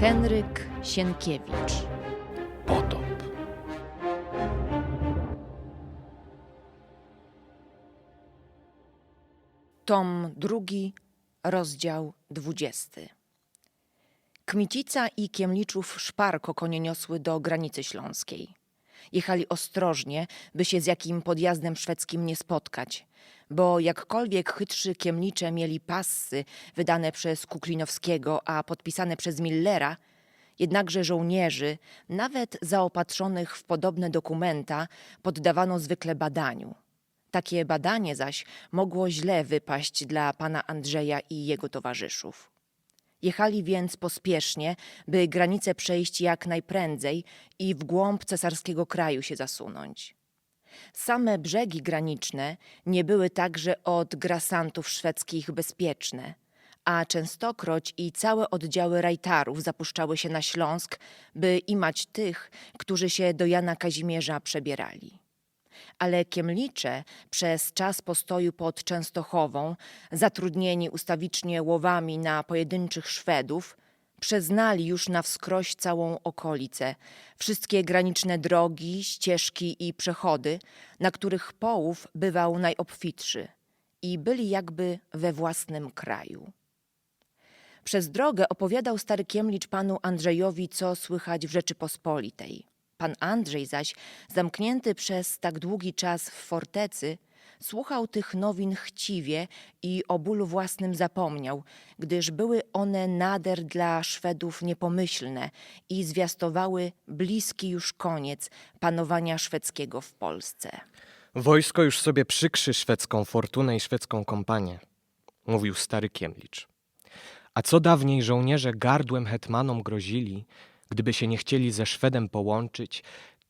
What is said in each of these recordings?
Henryk Sienkiewicz. Potop. Tom drugi, rozdział dwudziesty. Kmicica i Kiemliczów szparko konie niosły do granicy śląskiej. Jechali ostrożnie, by się z jakim podjazdem szwedzkim nie spotkać, bo jakkolwiek chytrzy Kiemlicze mieli passy wydane przez Kuklinowskiego, a podpisane przez Millera, jednakże żołnierzy, nawet zaopatrzonych w podobne dokumenta, poddawano zwykle badaniu. Takie badanie zaś mogło źle wypaść dla pana Andrzeja i jego towarzyszów. Jechali więc pospiesznie, by granicę przejść jak najprędzej i w głąb cesarskiego kraju się zasunąć. Same brzegi graniczne nie były także od grasantów szwedzkich bezpieczne, a częstokroć i całe oddziały rajtarów zapuszczały się na Śląsk, by imać tych, którzy się do Jana Kazimierza przebierali. Ale Kiemlicze przez czas postoju pod Częstochową, zatrudnieni ustawicznie łowami na pojedynczych Szwedów, przeznali już na wskroś całą okolicę, wszystkie graniczne drogi, ścieżki i przechody, na których połów bywał najobfitszy i byli jakby we własnym kraju. Przez drogę opowiadał stary Kiemlicz panu Andrzejowi, co słychać w Rzeczypospolitej. Pan Andrzej zaś, zamknięty przez tak długi czas w fortecy, słuchał tych nowin chciwie i o bólu własnym zapomniał, gdyż były one nader dla Szwedów niepomyślne i zwiastowały bliski już koniec panowania szwedzkiego w Polsce. Wojsko już sobie przykrzy szwedzką fortunę i szwedzką kompanię, mówił stary Kiemlicz. A co dawniej żołnierze gardłem hetmanom grozili, gdyby się nie chcieli ze Szwedem połączyć,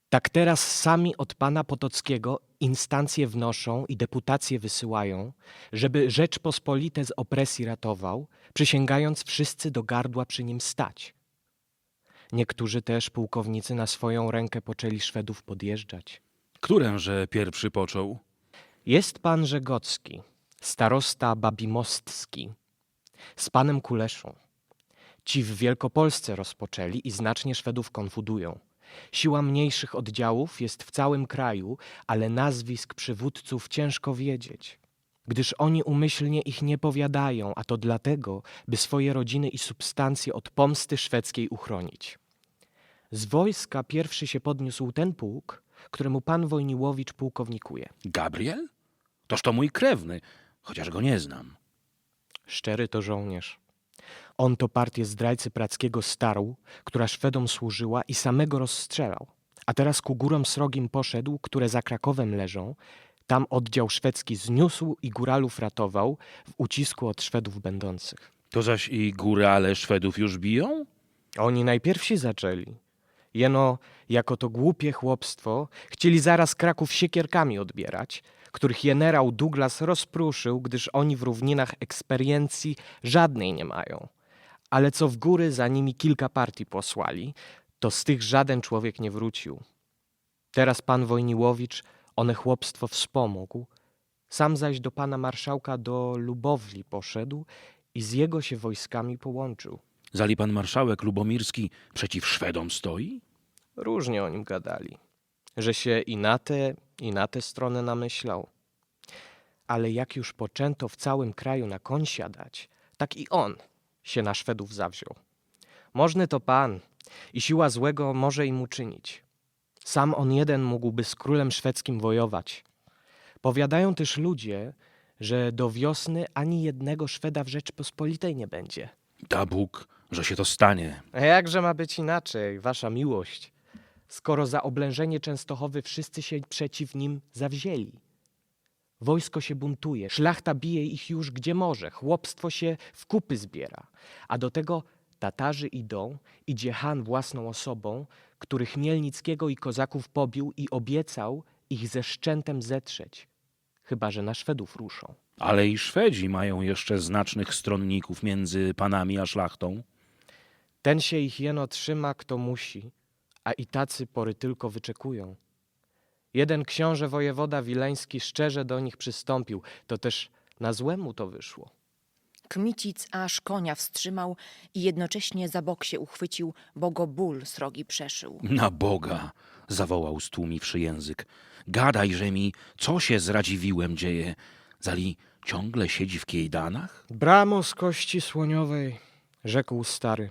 tak teraz sami od pana Potockiego instancje wnoszą i deputacje wysyłają, żeby Rzeczpospolite z opresji ratował, przysięgając wszyscy do gardła przy nim stać. Niektórzy też pułkownicy na swoją rękę poczęli Szwedów podjeżdżać. Któręże pierwszy począł? Jest pan Żegocki, starosta Babimostski, z panem Kuleszą. Ci w Wielkopolsce rozpoczęli i znacznie Szwedów konfudują. Siła mniejszych oddziałów jest w całym kraju, ale nazwisk przywódców ciężko wiedzieć, gdyż oni umyślnie ich nie powiadają, a to dlatego, by swoje rodziny i substancje od pomsty szwedzkiej uchronić. Z wojska pierwszy się podniósł ten pułk, któremu pan Wojniłowicz pułkownikuje. Gabriel? Toż to mój krewny, chociaż go nie znam. Szczery to żołnierz. On to partię zdrajcy prackiego starł, która Szwedom służyła i samego rozstrzelał. A teraz ku górom srogim poszedł, które za Krakowem leżą. Tam oddział szwedzki zniósł i góralów ratował w ucisku od Szwedów będących. To zaś i górale Szwedów już biją? Oni najpierwsi zaczęli. Jeno, jako to głupie chłopstwo, chcieli zaraz Kraków siekierkami odbierać, których generał Douglas rozpruszył, gdyż oni w równinach eksperiencji żadnej nie mają. Ale co w góry za nimi kilka partii posłali, to z tych żaden człowiek nie wrócił. Teraz pan Wojniłowicz one chłopstwo wspomógł, sam zaś do pana marszałka do Lubowli poszedł i z jego się wojskami połączył. Zali pan marszałek Lubomirski przeciw Szwedom stoi? Różnie o nim gadali, że się i na tę, i na tę stronę namyślał. Ale jak już poczęto w całym kraju na koń siadać, tak i on się na Szwedów zawziął. Możny to pan i siła złego może im uczynić. Sam on jeden mógłby z królem szwedzkim wojować. Powiadają też ludzie, że do wiosny ani jednego Szweda w Rzeczpospolitej nie będzie. Da Bóg, że się to stanie. A jakże ma być inaczej, wasza miłość, skoro za oblężenie Częstochowy wszyscy się przeciw nim zawzięli? Wojsko się buntuje, szlachta bije ich już gdzie może, chłopstwo się w kupy zbiera, a do tego Tatarzy idą, idzie Han własną osobą, który Chmielnickiego i kozaków pobił i obiecał ich ze szczętem zetrzeć, chyba że na Szwedów ruszą. Ale i Szwedzi mają jeszcze znacznych stronników między panami a szlachtą. Ten się ich jeno trzyma, kto musi, a i tacy pory tylko wyczekują. Jeden książę wojewoda wileński szczerze do nich przystąpił, to też na złemu to wyszło. Kmicic aż konia wstrzymał i jednocześnie za bok się uchwycił, bo go ból srogi przeszył. Na Boga! zawołał stłumiwszy język. Gadajże mi, co się z Radziwiłem dzieje? Zali ciągle siedzi w kiejdanach? Bramo z kości słoniowej, rzekł stary.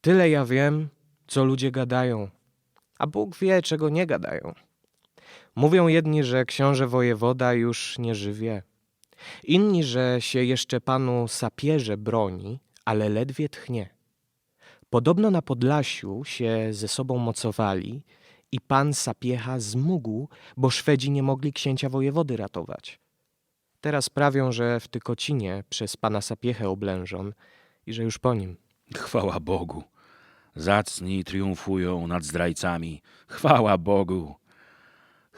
Tyle ja wiem, co ludzie gadają, a Bóg wie, czego nie gadają. Mówią jedni, że książę wojewoda już nie żywie. Inni, że się jeszcze panu sapierze broni, ale ledwie tchnie. Podobno na Podlasiu się ze sobą mocowali i pan sapiecha zmógł, bo Szwedzi nie mogli księcia wojewody ratować. Teraz prawią, że w Tykocinie przez pana Sapiechę oblężon i że już po nim. Chwała Bogu! Zacni triumfują nad zdrajcami. Chwała Bogu!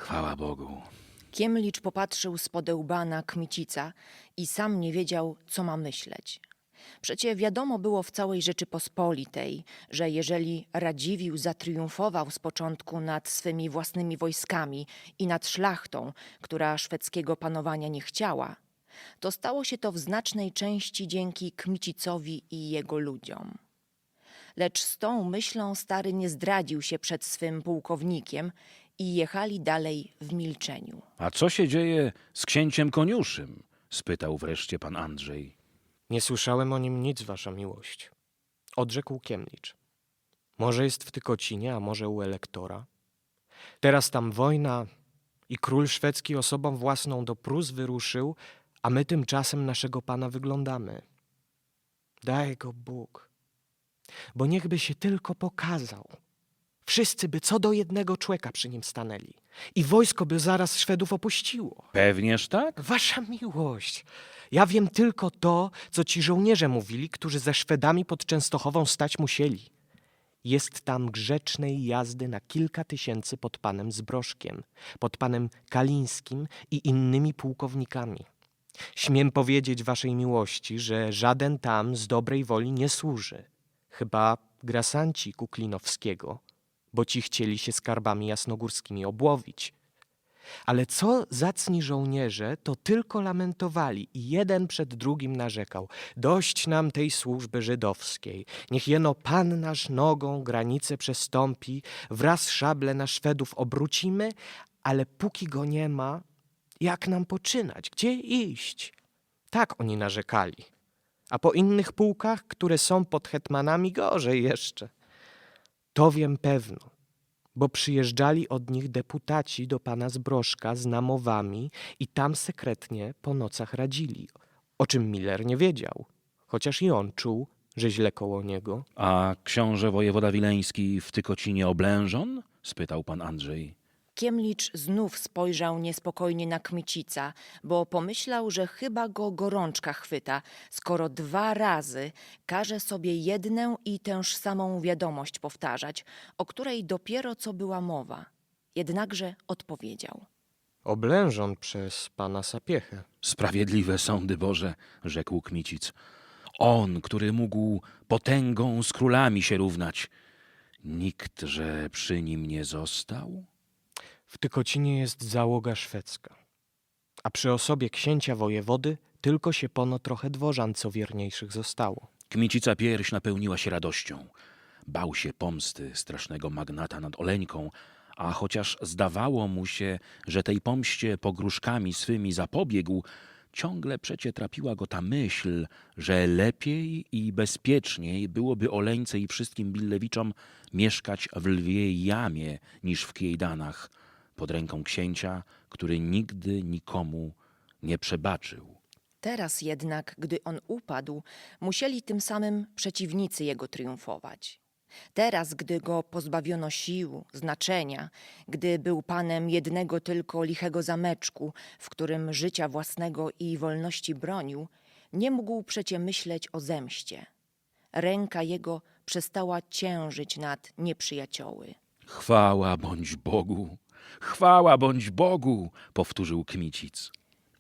Chwała Bogu! Kiemlicz popatrzył z łba na Kmicica i sam nie wiedział, co ma myśleć. Przecie wiadomo było w całej Rzeczypospolitej, że jeżeli Radziwił zatriumfował z początku nad swymi własnymi wojskami i nad szlachtą, która szwedzkiego panowania nie chciała, to stało się to w znacznej części dzięki Kmicicowi i jego ludziom. Lecz z tą myślą stary nie zdradził się przed swym pułkownikiem i jechali dalej w milczeniu. A co się dzieje z księciem koniuszym? spytał wreszcie pan Andrzej. Nie słyszałem o nim nic, wasza miłość. Odrzekł Kiemlicz. Może jest w Tykocinie, a może u elektora. Teraz tam wojna i król szwedzki osobą własną do Prus wyruszył, a my tymczasem naszego pana wyglądamy. Daj go Bóg, bo niechby się tylko pokazał. Wszyscy by co do jednego człeka przy nim stanęli i wojsko by zaraz Szwedów opuściło. Pewnież tak? Wasza miłość. Ja wiem tylko to, co ci żołnierze mówili, którzy ze Szwedami pod Częstochową stać musieli. Jest tam grzecznej jazdy na kilka tysięcy pod panem Zbrożkiem, pod panem Kalińskim i innymi pułkownikami. Śmiem powiedzieć waszej miłości, że żaden tam z dobrej woli nie służy. Chyba grasanci Kuklinowskiego, bo ci chcieli się skarbami jasnogórskimi obłowić. Ale co zacni żołnierze, to tylko lamentowali i jeden przed drugim narzekał. Dość nam tej służby żydowskiej. Niech jeno Pan nasz nogą granicę przestąpi, wraz szable na Szwedów obrócimy, ale póki go nie ma, jak nam poczynać? Gdzie iść? Tak oni narzekali. A po innych pułkach, które są pod hetmanami, gorzej jeszcze. To wiem pewno bo przyjeżdżali od nich deputaci do pana Zbrożka z namowami i tam sekretnie po nocach radzili, o czym Miller nie wiedział, chociaż i on czuł, że źle koło niego. A książę wojewoda wileński w Tykocinie oblężon? spytał pan Andrzej. Kiemlicz znów spojrzał niespokojnie na Kmicica, bo pomyślał, że chyba go gorączka chwyta, skoro dwa razy każe sobie jednę i tęż samą wiadomość powtarzać, o której dopiero co była mowa. Jednakże odpowiedział. Oblężon przez pana Sapiechę. Sprawiedliwe sądy Boże, rzekł Kmicic. On, który mógł potęgą z królami się równać. Nikt, że przy nim nie został? W Tykocinie jest załoga szwedzka, a przy osobie księcia wojewody tylko się pono trochę dworzan, co wierniejszych zostało. Kmicica pierś napełniła się radością. Bał się pomsty strasznego magnata nad Oleńką, a chociaż zdawało mu się, że tej pomście pogróżkami swymi zapobiegł, ciągle przecie trapiła go ta myśl, że lepiej i bezpieczniej byłoby Oleńce i wszystkim Billewiczom mieszkać w lwiej jamie niż w Kiejdanach, pod ręką księcia, który nigdy nikomu nie przebaczył. Teraz jednak, gdy on upadł, musieli tym samym przeciwnicy jego triumfować. Teraz, gdy go pozbawiono sił, znaczenia, gdy był panem jednego tylko lichego zameczku, w którym życia własnego i wolności bronił, nie mógł przecie myśleć o zemście. Ręka jego przestała ciężyć nad nieprzyjacioły. Chwała bądź Bogu, chwała bądź Bogu, powtórzył Kmicic.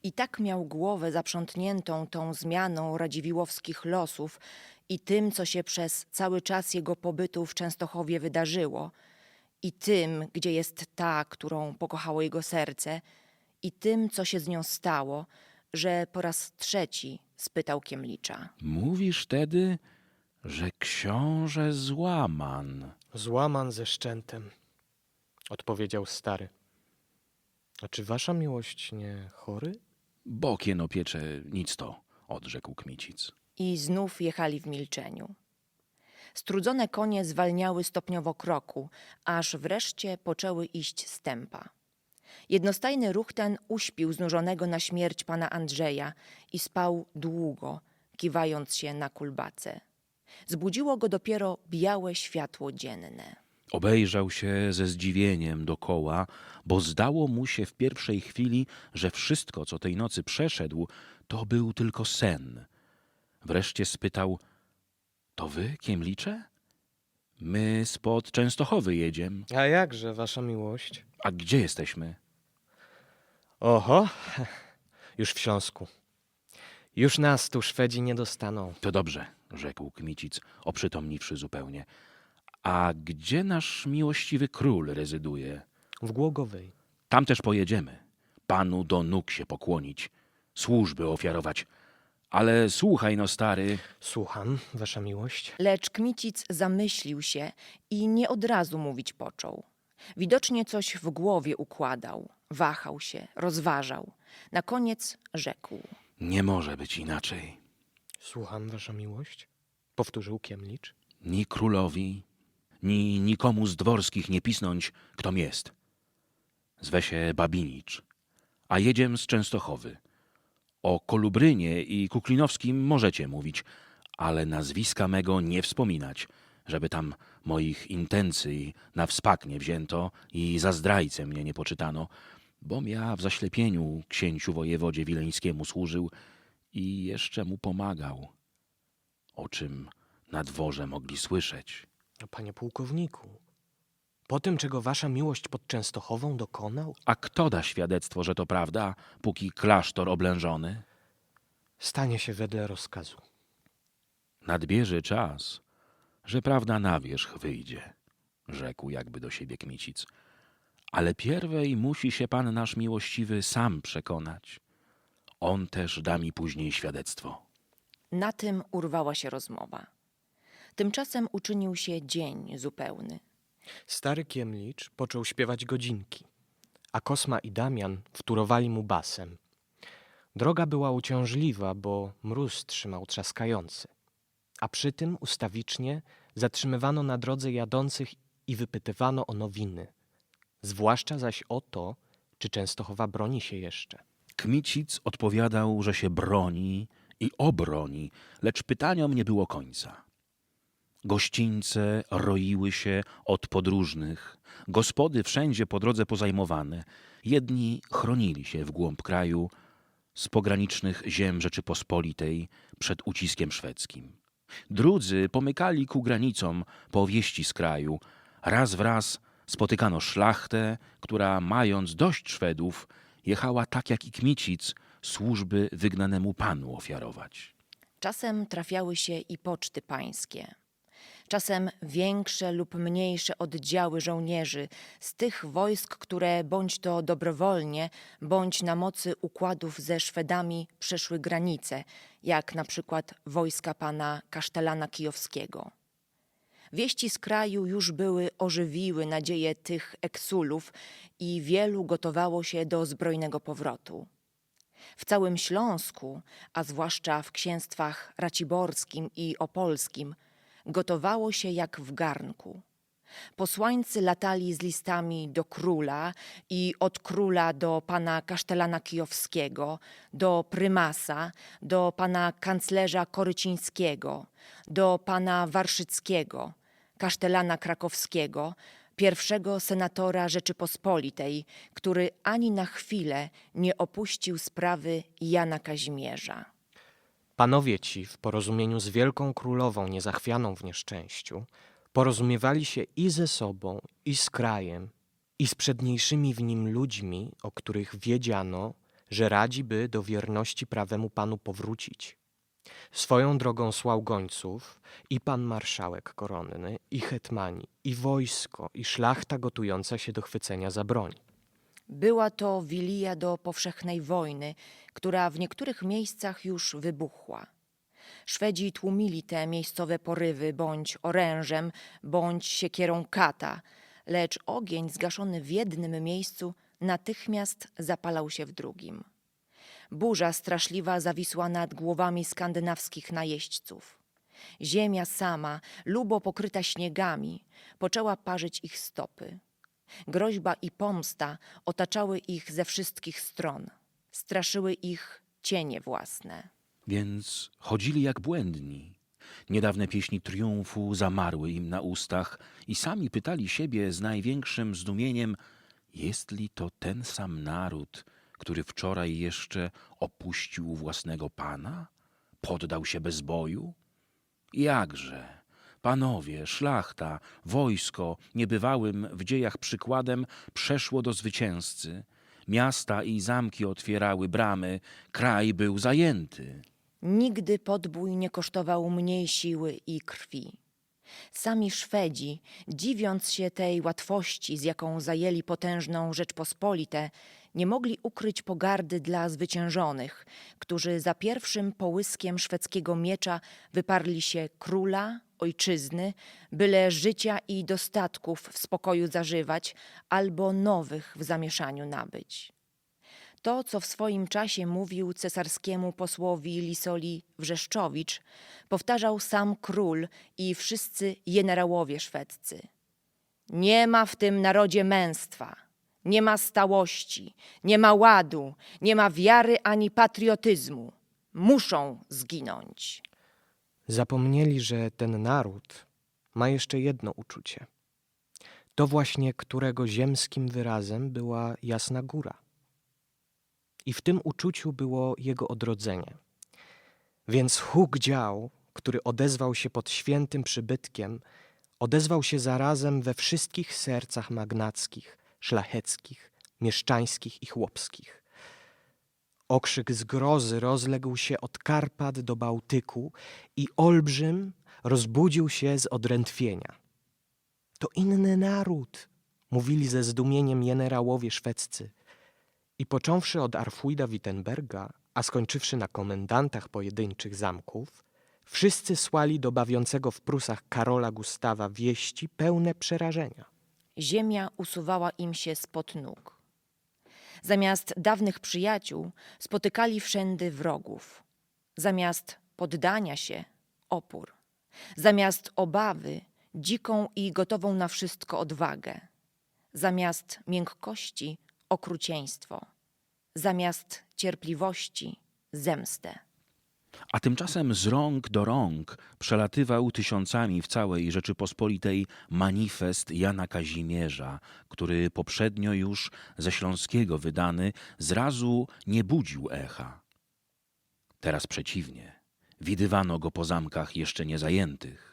I tak miał głowę zaprzątniętą tą zmianą radziwiłowskich losów i tym, co się przez cały czas jego pobytu w Częstochowie wydarzyło, i tym, gdzie jest ta, którą pokochało jego serce, i tym, co się z nią stało, że po raz trzeci spytał Kiemlicza. Mówisz tedy, że książę złaman. Złaman ze szczętem, odpowiedział stary. A czy wasza miłość nie chory? Bokien opiecze nic to, odrzekł Kmicic. I znów jechali w milczeniu. Strudzone konie zwalniały stopniowo kroku, aż wreszcie poczęły iść stępa. Jednostajny ruch ten uśpił znużonego na śmierć pana Andrzeja i spał długo, kiwając się na kulbace. Zbudziło go dopiero białe światło dzienne. Obejrzał się ze zdziwieniem dokoła, bo zdało mu się w pierwszej chwili, że wszystko, co tej nocy przeszedł, to był tylko sen. Wreszcie spytał: To wy, kiemlicze? My spod Częstochowy jedziem. A jakże wasza miłość? A gdzie jesteśmy? Oho, już w Śląsku. Już nas tu Szwedzi nie dostaną. To dobrze, rzekł Kmicic, oprzytomniwszy zupełnie. A gdzie nasz miłościwy król rezyduje? W Głogowej. Tam też pojedziemy. Panu do nóg się pokłonić, służby ofiarować. Ale słuchaj, no stary, Słucham, wasza miłość. Lecz Kmicic zamyślił się i nie od razu mówić począł. Widocznie coś w głowie układał, wahał się, rozważał. Na koniec rzekł. nie może być inaczej. Słucham, wasza miłość. Powtórzył Kiemlicz. Ni królowi, ni nikomu z dworskich nie pisnąć, ktom jest. Zwe się Babinicz, a jedziem z Częstochowy. O Kolubrynie i Kuklinowskim możecie mówić, ale nazwiska mego nie wspominać, żeby tam moich intencji na wspak nie wzięto i za zdrajcę mnie nie poczytano, bom ja w zaślepieniu księciu wojewodzie wileńskiemu służył i jeszcze mu pomagał, o czym na dworze mogli słyszeć. A panie pułkowniku, po tym, czego wasza miłość pod Częstochową dokonał, A kto da świadectwo, że to prawda, póki klasztor oblężony? stanie się wedle rozkazu. Nadbierze czas, że prawda na wierzch wyjdzie, rzekł jakby do siebie Kmicic. Ale pierwej musi się pan nasz miłościwy sam przekonać. On też da mi później świadectwo. Na tym urwała się rozmowa. Tymczasem uczynił się dzień zupełny. Stary Kiemlicz począł śpiewać godzinki, a Kosma i Damian wtórowali mu basem. Droga była uciążliwa, bo mróz trzymał trzaskający, a przy tym ustawicznie zatrzymywano na drodze jadących i wypytywano o nowiny, zwłaszcza zaś o to, czy Częstochowa broni się jeszcze. Kmicic odpowiadał, że się broni i obroni, lecz pytaniom nie było końca. Gościńce roiły się od podróżnych, gospody wszędzie po drodze pozajmowane. Jedni chronili się w głąb kraju z pogranicznych ziem Rzeczypospolitej przed uciskiem szwedzkim. Drudzy pomykali ku granicom po wieści z kraju. Raz w raz spotykano szlachtę, która mając dość Szwedów, jechała tak jak i Kmicic służby wygnanemu panu ofiarować. Czasem trafiały się i poczty pańskie. Czasem większe lub mniejsze oddziały żołnierzy z tych wojsk, które bądź to dobrowolnie, bądź na mocy układów ze Szwedami przeszły granice, jak na przykład wojska pana kasztelana kijowskiego. Wieści z kraju już były ożywiły nadzieje tych eksulów i wielu gotowało się do zbrojnego powrotu. W całym Śląsku, a zwłaszcza w księstwach raciborskim i opolskim, gotowało się jak w garnku. Posłańcy latali z listami do króla i od króla do pana kasztelana kijowskiego, do prymasa, do pana kanclerza korycińskiego, do pana warszyckiego, kasztelana krakowskiego, pierwszego senatora Rzeczypospolitej, który ani na chwilę nie opuścił sprawy Jana Kazimierza. Panowie ci, w porozumieniu z wielką królową niezachwianą w nieszczęściu, porozumiewali się i ze sobą, i z krajem, i z przedniejszymi w nim ludźmi, o których wiedziano, że radzi by do wierności prawemu panu powrócić. Swoją drogą słał gońców i pan marszałek koronny, i hetmani, i wojsko, i szlachta gotująca się do chwycenia za broń. Była to wilija do powszechnej wojny, która w niektórych miejscach już wybuchła. Szwedzi tłumili te miejscowe porywy bądź orężem, bądź siekierą kata, lecz ogień zgaszony w jednym miejscu natychmiast zapalał się w drugim. Burza straszliwa zawisła nad głowami skandynawskich najeźdźców. Ziemia sama, lubo pokryta śniegami, poczęła parzyć ich stopy. Groźba i pomsta otaczały ich ze wszystkich stron. Straszyły ich cienie własne. Więc chodzili jak błędni. Niedawne pieśni triumfu zamarły im na ustach i sami pytali siebie z największym zdumieniem, jest li to ten sam naród, który wczoraj jeszcze opuścił własnego pana? Poddał się bez boju? Jakże? Panowie, szlachta, wojsko, niebywałym w dziejach przykładem, przeszło do zwycięzcy. Miasta i zamki otwierały bramy, kraj był zajęty. Nigdy podbój nie kosztował mniej siły i krwi. Sami Szwedzi, dziwiąc się tej łatwości, z jaką zajęli potężną Rzeczpospolitę, nie mogli ukryć pogardy dla zwyciężonych, którzy za pierwszym połyskiem szwedzkiego miecza wyparli się króla, ojczyzny, byle życia i dostatków w spokoju zażywać, albo nowych w zamieszaniu nabyć. To, co w swoim czasie mówił cesarskiemu posłowi Lisoli Wrzeszczowicz, powtarzał sam król i wszyscy jenerałowie szwedzcy. Nie ma w tym narodzie męstwa, nie ma stałości, nie ma ładu, nie ma wiary ani patriotyzmu. Muszą zginąć. Zapomnieli, że ten naród ma jeszcze jedno uczucie. To właśnie którego ziemskim wyrazem była Jasna Góra. I w tym uczuciu było jego odrodzenie. Więc huk dział, który odezwał się pod świętym przybytkiem, odezwał się zarazem we wszystkich sercach magnackich, szlacheckich, mieszczańskich i chłopskich. Okrzyk zgrozy rozległ się od Karpat do Bałtyku i olbrzym rozbudził się z odrętwienia. To inny naród, mówili ze zdumieniem jenerałowie szwedzcy. I począwszy od Arfuida Wittenberga, a skończywszy na komendantach pojedynczych zamków, wszyscy słali do bawiącego w Prusach Karola Gustawa wieści pełne przerażenia. Ziemia usuwała im się spod nóg. Zamiast dawnych przyjaciół spotykali wszędy wrogów. Zamiast poddania się opór. Zamiast obawy dziką i gotową na wszystko odwagę. Zamiast miękkości okrucieństwo. Zamiast cierpliwości zemstę. A tymczasem z rąk do rąk przelatywał tysiącami w całej Rzeczypospolitej manifest Jana Kazimierza, który poprzednio już ze Śląskiego wydany zrazu nie budził echa. Teraz przeciwnie, widywano go po zamkach jeszcze nie zajętych.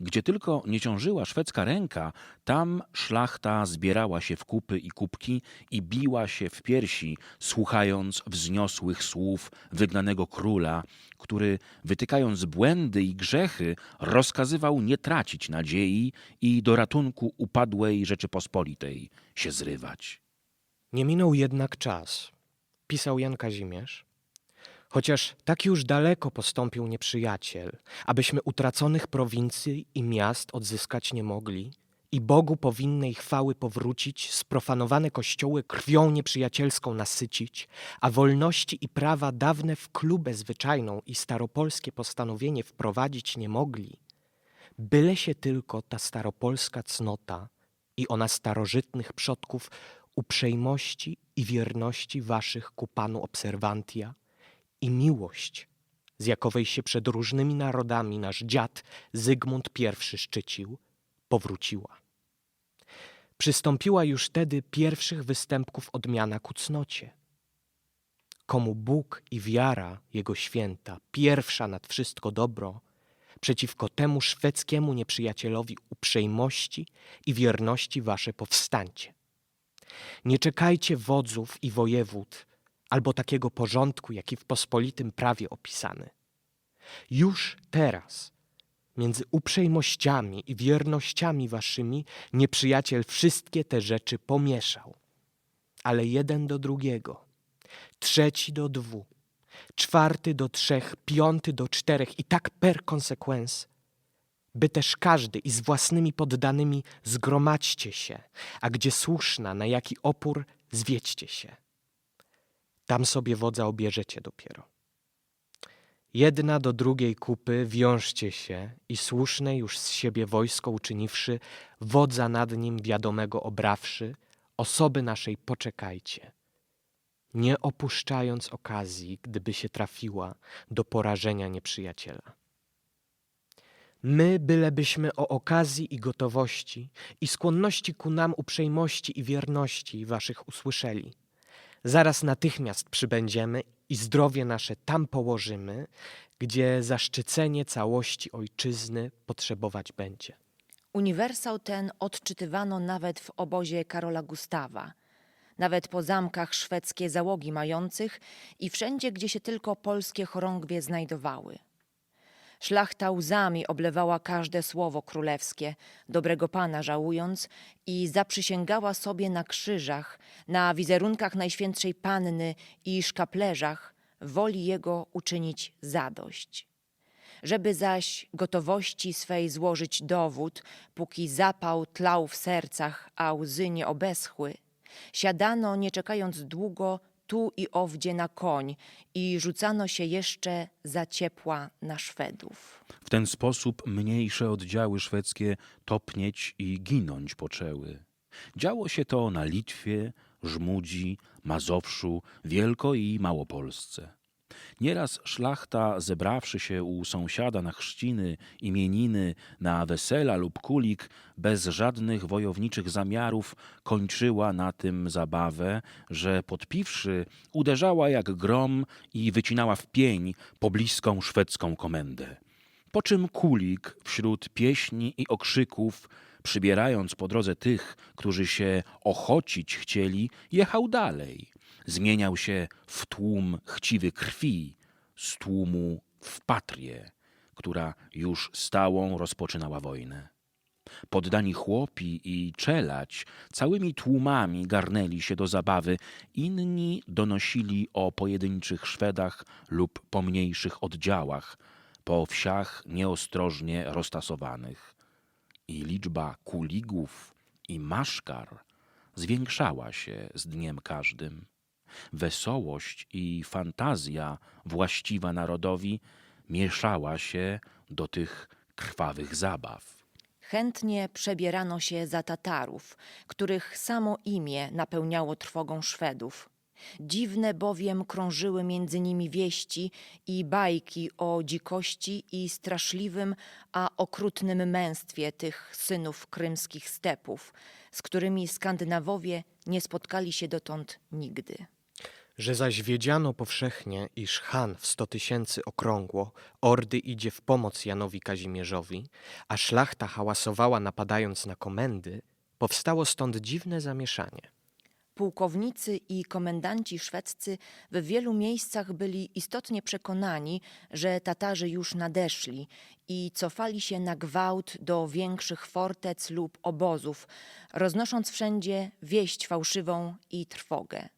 Gdzie tylko nie ciążyła szwedzka ręka, tam szlachta zbierała się w kupy i kubki i biła się w piersi, słuchając wzniosłych słów wygnanego króla, który, wytykając błędy i grzechy, rozkazywał nie tracić nadziei i do ratunku upadłej Rzeczypospolitej się zrywać. Nie minął jednak czas, pisał Jan Kazimierz, chociaż tak już daleko postąpił nieprzyjaciel, abyśmy utraconych prowincji i miast odzyskać nie mogli i Bogu powinnej chwały powrócić, sprofanowane kościoły krwią nieprzyjacielską nasycić, a wolności i prawa dawne w klubę zwyczajną i staropolskie postanowienie wprowadzić nie mogli, byle się tylko ta staropolska cnota i ona starożytnych przodków uprzejmości i wierności waszych ku Panu obserwantia i miłość, z jakowej się przed różnymi narodami nasz dziad Zygmunt I szczycił, powróciła. Przystąpiła już tedy pierwszych występków odmiana ku cnocie. Komu Bóg i wiara Jego święta, pierwsza nad wszystko dobro, przeciwko temu szwedzkiemu nieprzyjacielowi uprzejmości i wierności wasze powstańcie. Nie czekajcie wodzów i wojewód, albo takiego porządku, jaki w pospolitym prawie opisany. Już teraz, między uprzejmościami i wiernościami waszymi, nieprzyjaciel wszystkie te rzeczy pomieszał. ale jeden do drugiego, trzeci do dwu, czwarty do trzech, piąty do czterech i tak per consequence, by też każdy i z własnymi poddanymi zgromadźcie się, a gdzie słuszna, na jaki opór, zwiedźcie się. Tam sobie wodza obierzecie dopiero. Jedna do drugiej kupy wiążcie się i słuszne już z siebie wojsko uczyniwszy, wodza nad nim wiadomego obrawszy, osoby naszej poczekajcie, nie opuszczając okazji, gdyby się trafiła do porażenia nieprzyjaciela. My bylebyśmy o okazji i gotowości i skłonności ku nam uprzejmości i wierności waszych usłyszeli. Zaraz natychmiast przybędziemy i zdrowie nasze tam położymy, gdzie zaszczycenie całości ojczyzny potrzebować będzie. Uniwersał ten odczytywano nawet w obozie Karola Gustawa, nawet po zamkach szwedzkie załogi mających i wszędzie, gdzie się tylko polskie chorągwie znajdowały. Szlachta łzami oblewała każde słowo królewskie, dobrego pana żałując, i zaprzysięgała sobie na krzyżach, na wizerunkach Najświętszej Panny i szkaplerzach woli jego uczynić zadość. Żeby zaś gotowości swej złożyć dowód, póki zapał tlał w sercach, a łzy nie obeschły, siadano, nie czekając długo, tu i owdzie na koń i rzucano się jeszcze za ciepła na Szwedów. W ten sposób mniejsze oddziały szwedzkie topnieć i ginąć poczęły. Działo się to na Litwie, Żmudzi, Mazowszu, Wielko i Małopolsce. Nieraz szlachta, zebrawszy się u sąsiada na chrzciny, imieniny, na wesela lub kulik, bez żadnych wojowniczych zamiarów, kończyła na tym zabawę, że podpiwszy, uderzała jak grom i wycinała w pień pobliską szwedzką komendę. Po czym kulik wśród pieśni i okrzyków, przybierając po drodze tych, którzy się ochocić chcieli, jechał dalej. Zmieniał się w tłum chciwy krwi, z tłumu w patrię, która już stałą rozpoczynała wojnę. Poddani chłopi i czelać całymi tłumami garnęli się do zabawy, inni donosili o pojedynczych Szwedach lub pomniejszych oddziałach, po wsiach nieostrożnie roztasowanych. I liczba kuligów i maszkar zwiększała się z dniem każdym. Wesołość i fantazja właściwa narodowi mieszała się do tych krwawych zabaw. Chętnie przebierano się za Tatarów, których samo imię napełniało trwogą Szwedów. Dziwne bowiem krążyły między nimi wieści i bajki o dzikości i straszliwym, a okrutnym męstwie tych synów krymskich stepów, z którymi Skandynawowie nie spotkali się dotąd nigdy. Że zaś wiedziano powszechnie, iż Han w sto tysięcy okrągło, ordy idzie w pomoc Janowi Kazimierzowi, a szlachta hałasowała napadając na komendy, powstało stąd dziwne zamieszanie. Pułkownicy i komendanci szwedzcy w wielu miejscach byli istotnie przekonani, że Tatarzy już nadeszli i cofali się na gwałt do większych fortec lub obozów, roznosząc wszędzie wieść fałszywą i trwogę.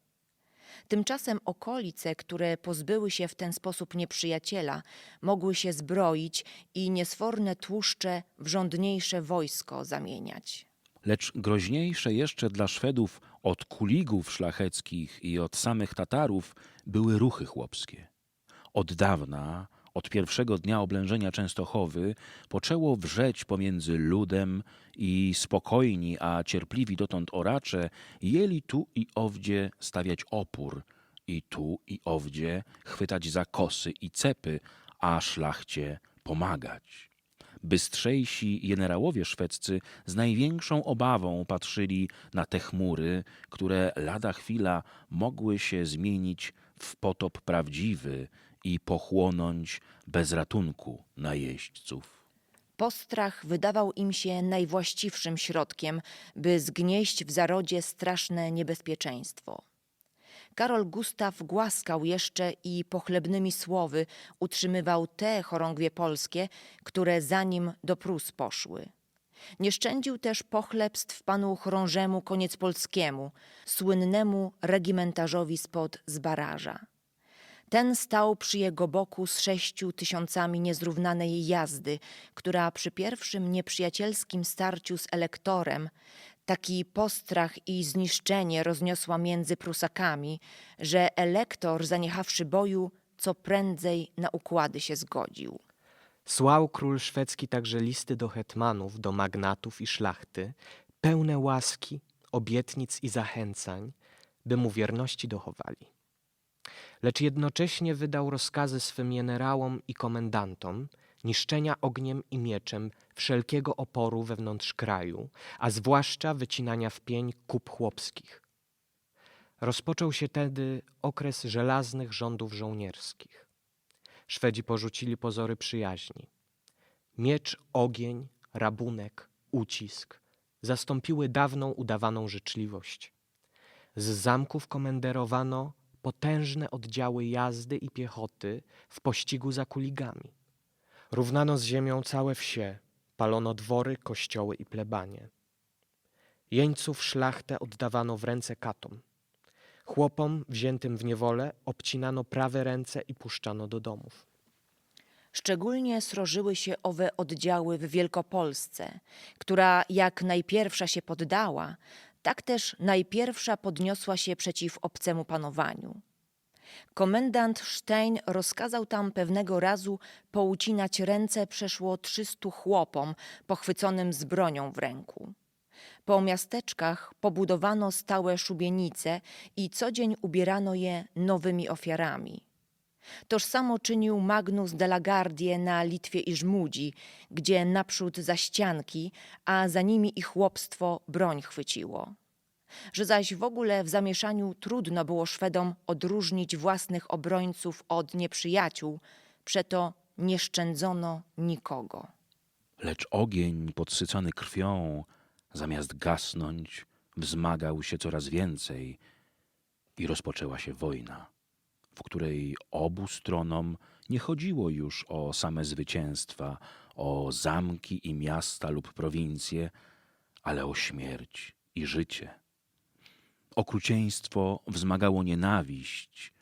Tymczasem okolice, które pozbyły się w ten sposób nieprzyjaciela, mogły się zbroić i niesforne tłuszcze w rządniejsze wojsko zamieniać. Lecz groźniejsze jeszcze dla Szwedów od kuligów szlacheckich i od samych Tatarów były ruchy chłopskie. Od dawna, od pierwszego dnia oblężenia Częstochowy, poczęło wrzeć pomiędzy ludem i spokojni, a cierpliwi dotąd oracze jeli tu i owdzie stawiać opór i tu i owdzie chwytać za kosy i cepy, a szlachcie pomagać. Bystrzejsi generałowie szwedzcy z największą obawą patrzyli na te chmury, które lada chwila mogły się zmienić w potop prawdziwy i pochłonąć bez ratunku najeźdźców. Postrach wydawał im się najwłaściwszym środkiem, by zgnieść w zarodzie straszne niebezpieczeństwo. Karol Gustaw głaskał jeszcze i pochlebnymi słowy utrzymywał te chorągwie polskie, które za nim do Prus poszły. Nie szczędził też pochlebstw panu chorążemu koniec polskiemu, słynnemu regimentarzowi spod Zbaraża. Ten stał przy jego boku z sześciu tysiącami niezrównanej jazdy, która przy pierwszym nieprzyjacielskim starciu z elektorem taki postrach i zniszczenie rozniosła między Prusakami, że elektor, zaniechawszy boju, co prędzej na układy się zgodził. Słał król szwedzki także listy do hetmanów, do magnatów i szlachty, pełne łaski, obietnic i zachęcań, by mu wierności dochowali. Lecz jednocześnie wydał rozkazy swym generałom i komendantom niszczenia ogniem i mieczem wszelkiego oporu wewnątrz kraju, a zwłaszcza wycinania w pień kup chłopskich. Rozpoczął się tedy okres żelaznych rządów żołnierskich. Szwedzi porzucili pozory przyjaźni. Miecz, ogień, rabunek, ucisk zastąpiły dawną udawaną życzliwość. Z zamków komenderowano potężne oddziały jazdy i piechoty w pościgu za kuligami. Równano z ziemią całe wsie, palono dwory, kościoły i plebanie. Jeńców szlachtę oddawano w ręce katom. Chłopom wziętym w niewolę obcinano prawe ręce i puszczano do domów. Szczególnie srożyły się owe oddziały w Wielkopolsce, która jak najpierwsza się poddała, tak też najpierwsza podniosła się przeciw obcemu panowaniu. Komendant Stein rozkazał tam pewnego razu poucinać ręce przeszło trzystu chłopom pochwyconym z bronią w ręku. Po miasteczkach pobudowano stałe szubienice i co dzień ubierano je nowymi ofiarami. Toż samo czynił Magnus de la Gardie na Litwie i Żmudzi, gdzie naprzód za ścianki, a za nimi i chłopstwo broń chwyciło. Że zaś w ogóle w zamieszaniu trudno było Szwedom odróżnić własnych obrońców od nieprzyjaciół, przeto nie szczędzono nikogo. Lecz ogień podsycony krwią, zamiast gasnąć, wzmagał się coraz więcej i rozpoczęła się wojna, w której obu stronom nie chodziło już o same zwycięstwa, o zamki i miasta lub prowincje, ale o śmierć i życie. Okrucieństwo wzmagało nienawiść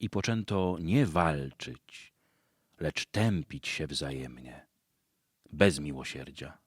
i poczęto nie walczyć, lecz tępić się wzajemnie, bez miłosierdzia.